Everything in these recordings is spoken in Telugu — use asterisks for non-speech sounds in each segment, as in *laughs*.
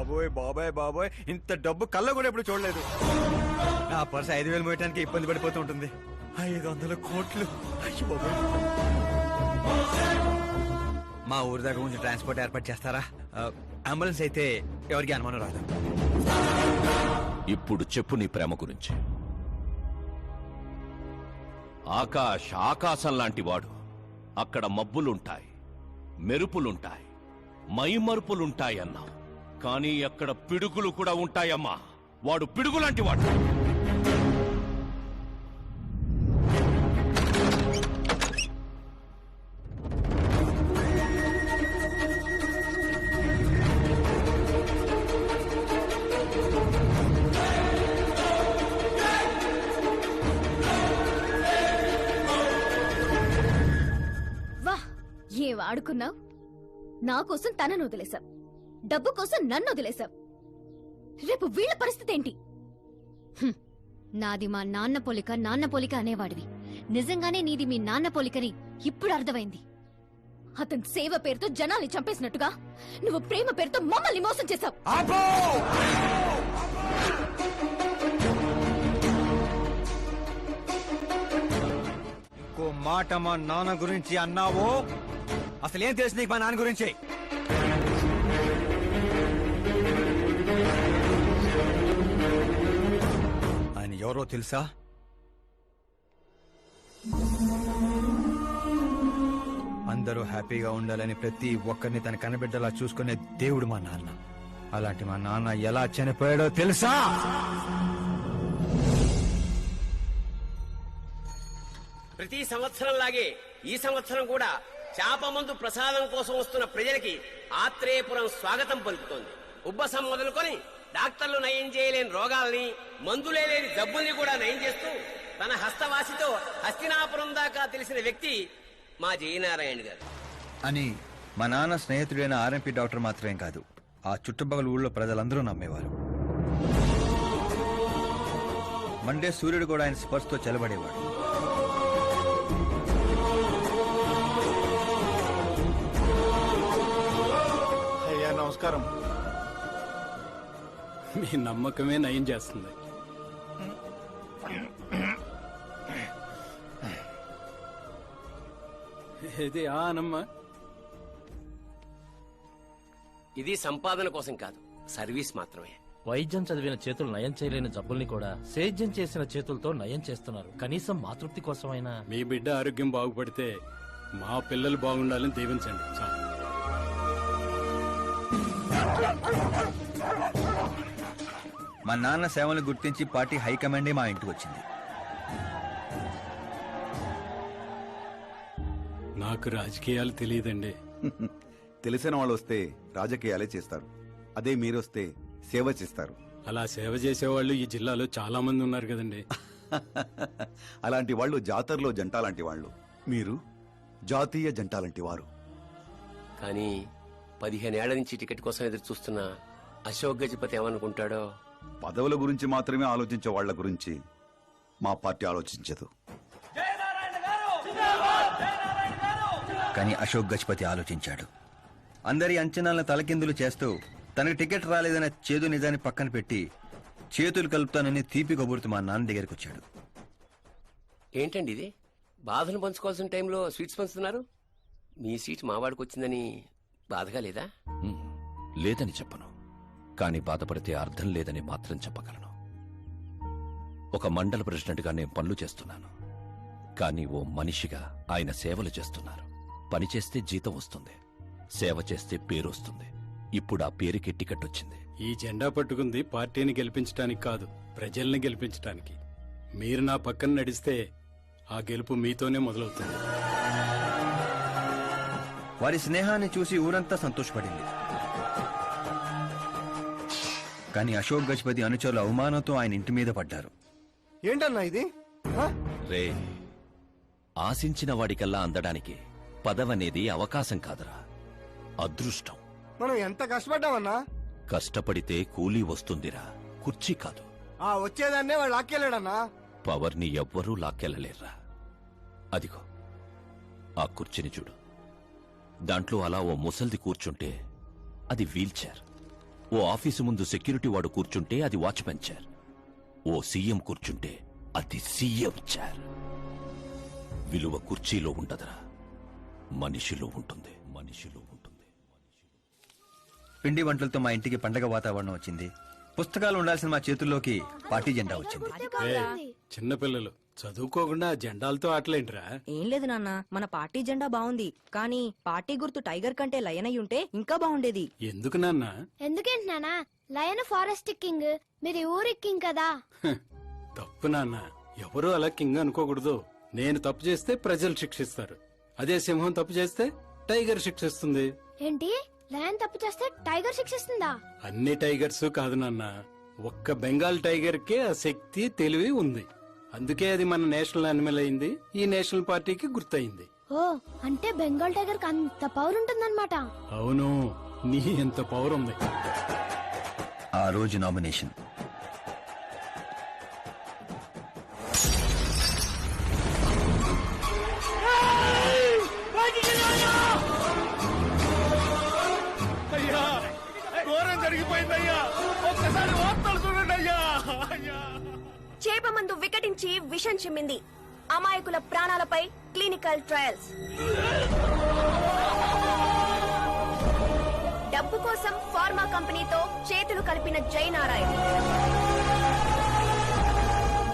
బాబోయ్ బాబాయ్ బాబోయ్. ఇంత డబ్బు కళ్ళ కూడా ఎప్పుడు చూడలేదు. నా పర్స్ ఐదు వేలు మోయటానికి ఇబ్బంది పడిపోతూ ఉంటుంది. ఐదు వందల కోట్లు. అయ్యో బాబోయ్. మా ఊరి దగ్గర కొంచెం ట్రాన్స్పోర్ట్ ఏర్పాటు చేస్తారా? ఆ, అంబులెన్స్ అయితే ఎవరికి అనుమానం రాదు. ఇప్పుడు చెప్పు నీ ప్రేమ గురించి. ఆకాశ్ ఆకాశం లాంటి వాడు. అక్కడ మబ్బులుంటాయి మెరుపులుంటాయి మైమరుపులుంటాయి అన్నావు. కానీ అక్కడ పిడుగులు కూడా ఉంటాయమ్మా. వాడు పిడుగులాంటి వాడు. వా ఏ ఆడుకున్నావు? నా కోసం తనను వదిలేశావు. డబ్బు కోసం నన్ను వదిలేశావు. రేపు వీళ్ళ పరిస్థితి ఏంటి? నాది మా నాన్న పోలిక నాన్న పోలిక అనేవాడివి. నిజంగానే నీది మీ నాన్న పోలికని ఇప్పుడు అర్థమైంది. అతని సేవ పేరుతో జనాల్ని చంపేసినట్టుగా నువ్వు ప్రేమ పేరుతో మమ్మల్ని మోసం చేశావు. ఇంకో మాట మా నాన్న గురించి అన్నావో? అసలు ఏం తెలుసు నీకు మా నాన్న గురించి? ఎవరో తెలుసా? అందరూ హ్యాపీగా ఉండాలని ప్రతి ఒక్కరిని తన కనబిడ్డలా చూసుకునే దేవుడు మా నాన్న. అలాంటి మా నాన్న ఎలా చనిపోయాడో తెలుసా? ప్రతి సంవత్సరం లాగే ఈ సంవత్సరం కూడా చేప మందు ప్రసాదం కోసం వస్తున్న ప్రజలకి ఆత్రేయపురం స్వాగతం పలుకుతోంది. ఉబ్బసం మొదలుకొని డాక్టర్లు నయం చేయలేని రోగాల్ని మందులే లేని జబ్బుల్ని కూడా నయం చేస్తూ తన హస్తవాసితో హస్తినాపురం దాకా తెలిసిన వ్యక్తి మా జయనారాయణ గారు. అని మా నాన్న స్నేహితుడైన ఆర్ఎంపీ డాక్టర్ మాత్రమే కాదు ఆ చుట్టుపక్కల ఊళ్ళో ప్రజలందరూ నమ్మేవారు. మండే సూర్యుడు కూడా ఆయన స్పర్శతో చెలబడేవాడు అయ్యా నమస్కారం. మీ నమ్మకమే నయం చేస్తుంది. ఇది ఆ అనమ్మా ఇది సంపాదన కోసం కాదు సర్వీస్ మాత్రమే. వైద్యం చదివిన చేతులు నయం చేయలేని జబ్బుల్ని కూడా సేద్యం చేసిన చేతులతో నయం చేస్తున్నారు. కనీసం మాతృప్తి కోసమైనా. మీ బిడ్డ ఆరోగ్యం బాగుపడితే మా పిల్లలు బాగుండాలని దీవించండి. చాలు. మా నాన్న సేవలు గుర్తించి పార్టీ హైకమాండే మా ఇంటికి వచ్చింది. నాకు రాజకీయాలు తెలియదండి. *laughs* తెలిసిన వాళ్ళు వస్తే రాజకీయాలే చేస్తారు. అదే మీరొస్తే సేవ చేస్తారు. అలా సేవ చేసేవాళ్ళు ఈ జిల్లాలో చాలా మంది ఉన్నారు కదండి. *laughs* అలాంటి వాళ్ళు జాతరలో జంట లాంటి వాళ్ళు. మీరు జాతీయ జంట లాంటి వారు. కానీ పదిహేనేళ్ళ నుంచి టికెట్ కోసం ఎదురు చూస్తున్న అశోక్ గజపతి ఏమనుకుంటాడో? పదవుల గురించి మాత్రమే ఆలోచించే వాళ్ళ గురించి మా పార్టీ ఆలోచించదు. కానీ అశోక్ గజపతి ఆలోచించాడు. అందరి అంచనాలను తలకిందులు చేస్తూ తనకు టికెట్ రాలేదన్న చేదు నిజాన్ని పక్కన పెట్టి చేతులు కలుపుతానని తీపి కబురుతూ మా నాన్న దగ్గరికి వచ్చాడు. ఏంటండి ఇది? బాధను పంచుకోవాల్సిన టైంలో స్వీట్స్ పంచుతున్నారు? మీ సీట్ మావాడికి వచ్చిందని బాధగా లేదా? లేదని చెప్పను. కానీ బాధపడితే అర్థం లేదని మాత్రం చెప్పగలను. ఒక మండల ప్రెసిడెంట్గా నేను పనులు చేస్తున్నాను. కానీ ఓ మనిషిగా ఆయన సేవలు చేస్తున్నారు. పని చేస్తే జీతం వస్తుంది. సేవ చేస్తే పేరు వస్తుంది. ఇప్పుడు ఆ పేరుకి టికెట్ వచ్చింది. ఈ జెండా పట్టుకుంది పార్టీని గెలిపించడానికి కాదు ప్రజల్ని గెలిపించడానికి మీరు నా పక్కన నడిస్తే ఆ గెలుపు మీతోనే మొదలవుతుంది. వారి స్నేహాన్ని చూసి ఊరంతా సంతోషపడింది. కానీ అశోక్ గజపతి అనుచరుల అవమానంతో ఆయన ఇంటి మీద పడ్డారు. ఏంటన్నా ఇది? రే ఆశించిన వాడికల్లా అందడానికి పదవనేది అవకాశం కాదురా. అదృష్టం. మనం ఎంత కష్టపడ్డామన్నా? కష్టపడితే కూలీ వస్తుందిరా. కుర్చీ కాదు. ఆ వచ్చేదాన్నే వాళ్ళు ఆక్కెళ్ళాడన్నా పవర్ని ఎవ్వరూ లాక్కెళ్ళలేర్రా. అదిగో ఆ కుర్చీని చూడు. దాంట్లో అలా ఓ ముసల్ది కూర్చుంటే అది వీల్చైర్. ఓ ఆఫీసు ముందు సెక్యూరిటీ వాడు కూర్చుంటే అది వాచ్మెన్ చైర్ ఓ సీఎం కూర్చుంటే అది సీఎం చైర్ విలువ కుర్చీలో ఉండదురా. మనిషిలో ఉంటుంది. మనిషిలో ఉంటుంది. పిండి వంటలతో మా ఇంటికి పండగ వాతావరణం వచ్చింది. పుస్తకాలు ఉండాల్సిన మా చేతుల్లోకి పార్టీ జెండా వచ్చింది. చిన్నపిల్లలు చదువుకోకుండా జెండాలతో ఆటలేంట్రా? ఏం లేదు నాన్న మన పార్టీ జెండా బాగుంది కానీ పార్టీ గుర్తు టైగర్ కంటే లయన్ అయి ఉంటే ఇంకా బాగుండేది ఎందుకు నాన్న? ఎందుకేంటి నానా లయన్ ఫారెస్ట్ కింగ్ మీరు ఊరి కింగ్ కదా? తప్పు నాన్న. ఎవరు అలా కింగ్ అనుకోకూడదు. నేను తప్పు చేస్తే ప్రజలు శిక్షిస్తారు. అదే సింహం తప్పు చేస్తే టైగర్ శిక్షిస్తుంది. ఏంటి? లయన్ తప్పు చేస్తే టైగర్ శిక్షిస్తుందా? అన్ని టైగర్స్ కాదు నాన్న. ఒక్క బెంగాల్ టైగర్ కే ఆ శక్తి తెలివి ఉంది. అందుకే అది మన నేషనల్ అనిమల్ అయింది. ఈ నేషనల్ పార్టీకి గుర్తయింది. ఓ అంటే బెంగాల్ టైగర్కి అంత పవర్ ఉంటుందన్నమాట. అవును నీ ఎంత పవర్ ఉంది. ఆ రోజు నామినేషన్ చేపమందు వికటించి విషం చిమ్మింది. అమాయకుల ప్రాణాలపై క్లినికల్ ట్రయల్స్. డబ్బు కోసం ఫార్మా కంపెనీతో చేతులు కలిపిన జయనారాయణ.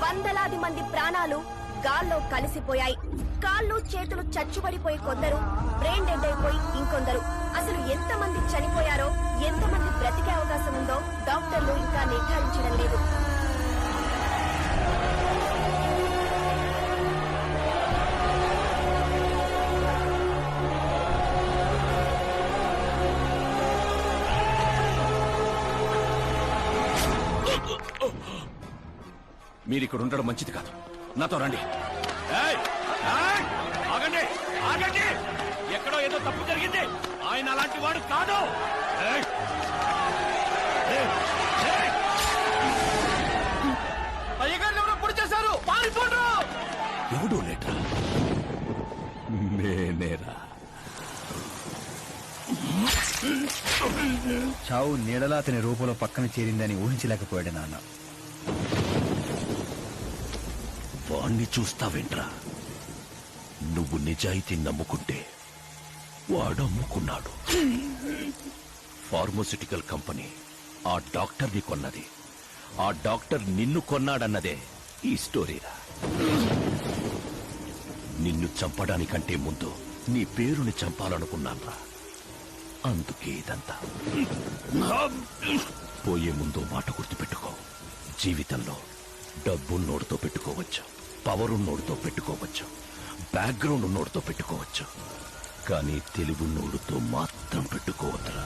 వందలాది మంది ప్రాణాలు గాల్లో కలిసిపోయాయి. కాళ్ళు చేతులు చచ్చుబడిపోయి కొందరు బ్రెయిన్ డెడ్ అయిపోయి ఇంకొందరు. అసలు ఎంతమంది చనిపోయారో ఎంతమంది బ్రతికే అవకాశం ఉందో డాక్టర్లు ఇంకా నిర్ధారించడం లేదు. మీరిక్కడ ఉండడం మంచిది కాదు. నాతో రండి! ఆగండి! ఆగండి! ఎక్కడో ఏదో తప్పు జరిగింది. ఆయన అలాంటి వాడు కాదు! ఎవడూ లేట్రా? నేనేరా. చావు నీడలా అతని రూపంలో పక్కన చేరిందని ఊహించలేకపోయాడు నాన్న. వాణ్ణి చూస్తావేంట్రా? నువ్వు నిజాయితీ నమ్ముకుంటే వాడు అమ్ముకున్నాడు. ఫార్మోసిటికల్ కంపెనీ ఆ డాక్టర్ని కొన్నది. ఆ డాక్టర్ నిన్ను కొన్నాడన్నదే ఈ స్టోరీరా. నిన్ను చంపడానికంటే ముందు నీ పేరుని చంపాలనుకున్నాన్రా. అందుకే ఇదంతా. పోయే ముందు మాట గుర్తుపెట్టుకో. జీవితంలో డబ్బు నోటుతో పెట్టుకోవచ్చు. పవర్ ఉన్నోడితో పెట్టుకోవచ్చు. బ్యాక్గ్రౌండ్ ఉన్నోడితో పెట్టుకోవచ్చు. కానీ తెలుగు నోడుతో మాత్రం పెట్టుకోవద్దురా.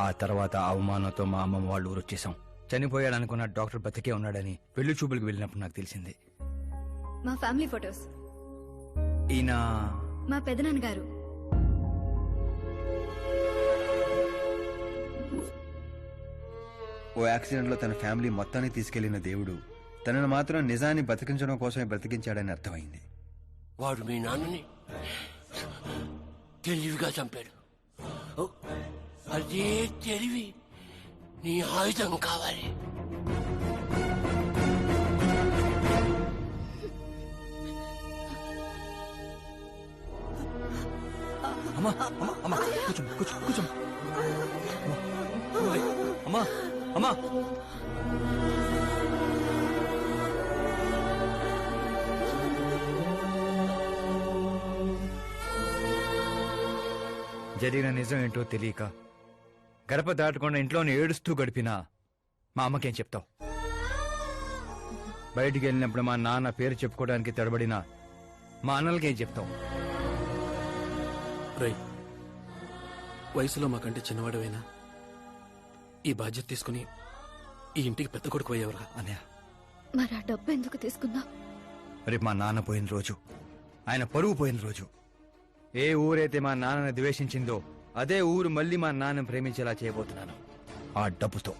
ఆ తర్వాత అవమానంతో మా అమ్మమ్మ వాళ్ళు ఊరు వచ్చేసాం చనిపోయాడనుకున్న డాక్టర్ బతికే ఉన్నాడని పెళ్ళి చూపులకు వెళ్ళినప్పుడు నాకు తెలిసింది. మా ఫ్యామిలీ ఫొటోస్. ఈయన మా పెదనాన్న గారు. ఓ యాక్సిడెంట్లో తన ఫ్యామిలీ మొత్తాన్ని తీసుకెళ్ళిన దేవుడు తనను మాత్రం నిజాన్ని బతికించడం కోసమే బ్రతికించాడని అర్థమైంది. వాడు మీ నాన్నని తెలివిగా చంపాడు. అదే తెలివి. నీ ఆయుధం కావాలి. అమ్మా అమ్మా అమ్మా కూర్చో కూర్చో కూర్చో అమ్మా అమ్మా. జరిగిన నిజం ఏంటో తెలియక గడప దాటకుండా ఇంట్లోనే ఏడుస్తూ గడిపినా మా అమ్మకేం చెప్తావు? బయటికి వెళ్ళినప్పుడు మా నాన్న పేరు చెప్పుకోవడానికి తడబడిన మా అన్నలకేం చెప్తాం రై వయసులో మాకంటే చిన్నవాడవైనా ఈ బాధ్యత తీసుకుని ఈ ఇంటికి పెద్ద కొడుకు అయ్యేవరా? అన్నయ్య. మరి ఆ డబ్బు ఎందుకు తీసుకున్నా రేపు మా నాన్న పోయిన రోజు ఆయన పరువు పోయిన రోజు ఏ ఊరైతే మా నాన్నని ద్వేషించిందో అదే ఊరు మళ్ళీ మా నాన్న ప్రేమించేలా చేయబోతున్నాను. ఆ డబ్బుతో.